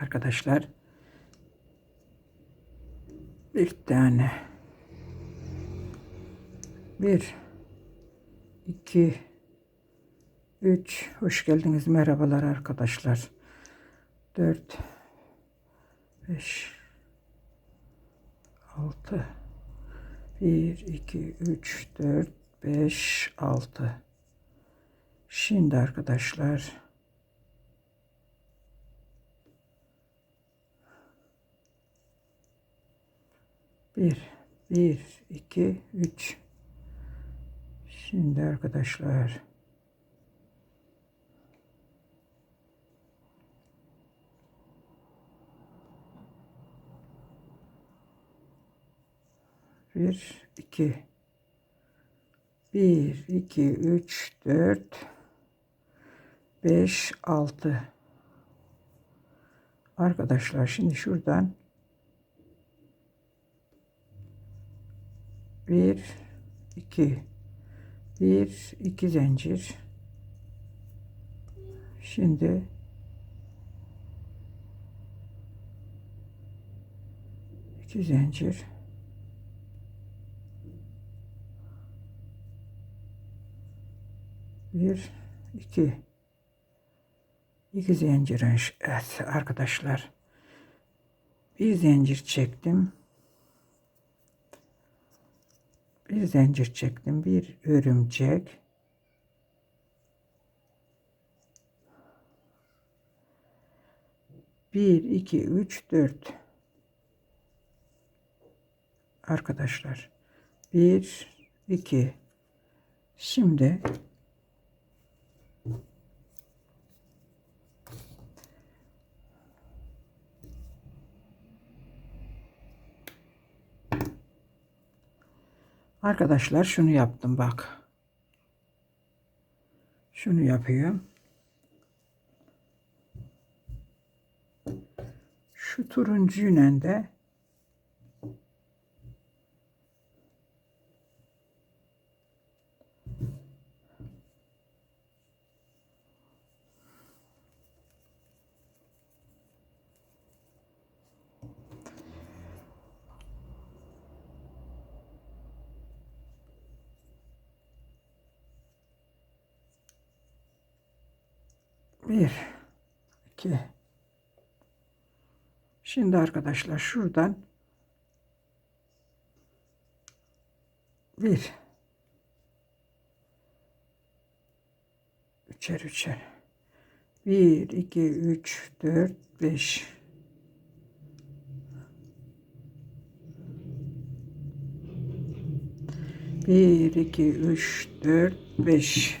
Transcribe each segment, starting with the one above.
arkadaşlar. Bir tane. Bir. iki, Üç. Hoş geldiniz. Merhabalar arkadaşlar. Dört. Beş. Altı. Bir, iki, üç, dört, beş, altı. Şimdi arkadaşlar bir, bir, iki, üç. Şimdi arkadaşlar bir, iki, bir, iki, üç, dört, beş, altı. Arkadaşlar şimdi şuradan bir, iki, bir, iki zincir. Şimdi iki zincir. Bir, iki. iki zincir. Evet arkadaşlar. Bir zincir çektim. Bir zincir çektim. Bir örümcek. Bir, iki, üç, dört. Arkadaşlar. Bir, iki. Şimdi Arkadaşlar şunu yaptım bak. Şunu yapıyorum. Şu turuncuyla de Bir, iki. Şimdi arkadaşlar şuradan bir, üçer üçer. Bir, iki, üç, dört, beş. Bir, iki, üç, dört, beş.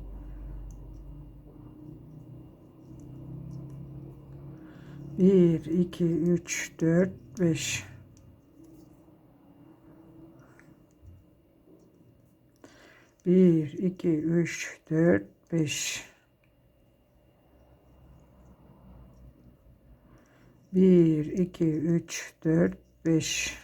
Bir, iki, üç, dört, beş. Bir, iki, üç, dört, beş. Bir, iki, üç, dört, beş.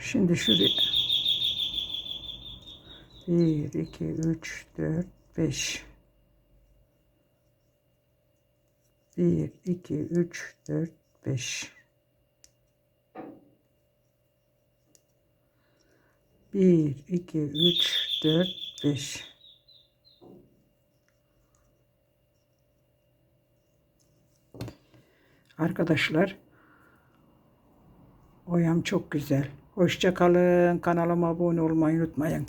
Şimdi şuraya. 1, 2, 3, 4, 5. 1, 2, 3, 4, 5. 1, 2, 3, 4, 5. Arkadaşlar, oyam çok güzel. Hoşça kalın. Kanalıma abone olmayı unutmayın.